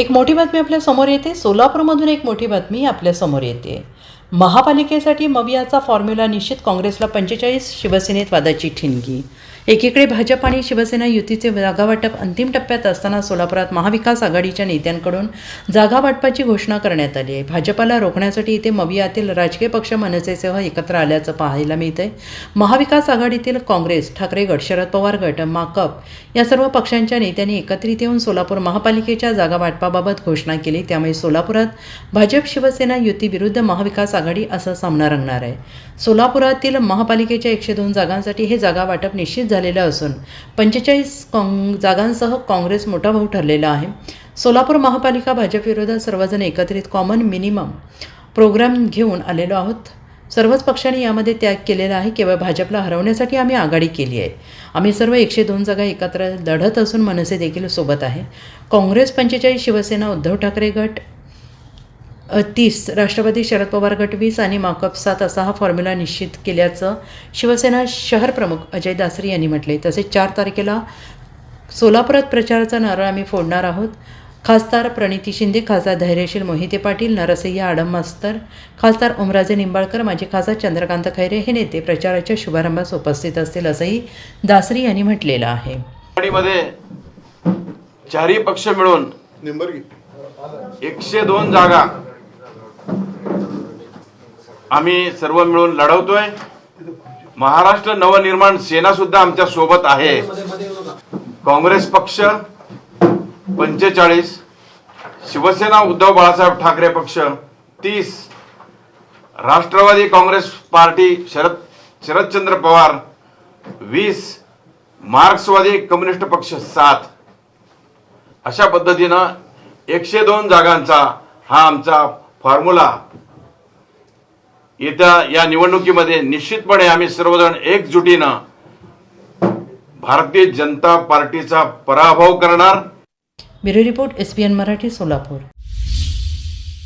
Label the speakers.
Speaker 1: एक मोठी बातमी आपल्यासमोर येते. सोलापूरमधून एक मोठी बातमी आपल्यासमोर येते. महापालिकेसाठी मवियाचा फॉर्म्युला निश्चित काँग्रेसला पंचेचाळीस शिवसेनेत वादाची ठिणगी. एकीकडे भाजप आणि शिवसेना युतीचे जागावाटप अंतिम टप्प्यात असताना सोलापुरात महाविकास आघाडीच्या नेत्यांकडून जागा वाटपाची घोषणा करण्यात आली आहे. भाजपाला रोखण्यासाठी इथे मवियातील राजकीय पक्ष मनसेसह एकत्र आल्याचं पाहायला मिळतंय. महाविकास आघाडीतील काँग्रेस ठाकरे गट शरद पवार गट माकप या सर्व पक्षांच्या नेत्यांनी एकत्रित येऊन सोलापूर महापालिकेच्या जागा वाटपाबाबत घोषणा केली त्यामुळे सोलापुरात भाजप शिवसेना युती विरुद्ध महाविकास आघाडी असा सामना रंगणार आहे. सोलापुरातील महापालिकेच्या एकशे दोन जागांसाठी हे जागा वाटप निश्चित झालेलं असून पंचेचाळीस काँग जागांसह काँग्रेस मोठा भाऊ ठरलेला आहे. सोलापूर महापालिका भाजपविरोधात सर्वजण एकत्रित कॉमन मिनिमम प्रोग्राम घेऊन आलेलो आहोत. सर्वच पक्षांनी यामध्ये त्याग केलेला आहे. केवळ भाजपला हरवण्यासाठी आम्ही आघाडी केली आहे. आम्ही सर्व एकशे दोन जागा एकत्र लढत असून मनसे देखील सोबत आहे. काँग्रेस पंचेचाळीस शिवसेना उद्धव ठाकरे गट तीस राष्ट्रवादी शरद पवार गट वीस आणि माकप सात असा हा फॉर्म्युला निश्चित केल्याचं शिवसेना शहर प्रमुख अजय दासरी यांनी म्हटले तसेच चार तारखेला सोलापुरात प्रचाराचा नारळ आम्ही फोडणार आहोत. खासदार प्रणिती शिंदे खासदार धैर्यशील मोहिते पाटील नरसय्या आडम मास्तर खासदार ओमराजे निंबाळकर माजी खासदार चंद्रकांत खैरे हे नेते प्रचाराच्या शुभारंभास उपस्थित असतील असंही दासरी यांनी म्हटलेलं आहे.
Speaker 2: चारही पक्ष मिळून
Speaker 3: निंबर्गी.
Speaker 2: एकशे दोन जागा आम्ही सर्व मिळून लढवतोय. महाराष्ट्र नवनिर्माण सेना सुद्धा आमच्यासोबत आहे. काँग्रेस पक्ष पंचेचाळीस शिवसेना उद्धव बाळासाहेब ठाकरे पक्ष तीस राष्ट्रवादी काँग्रेस पार्टी शरद शरदचंद्र पवार वीस मार्क्सवादी कम्युनिस्ट पक्ष सात. अशा पद्धतीनं एकशे दोन जागांचा हा आमचा फॉर्म्युला. येत्या या निवडणुकीमध्ये निश्चितपणे आम्ही सर्वजण एकजुटीनं भारतीय जनता पार्टीचा पराभव करणार.
Speaker 1: Bureau report S P N Marathi Solapur.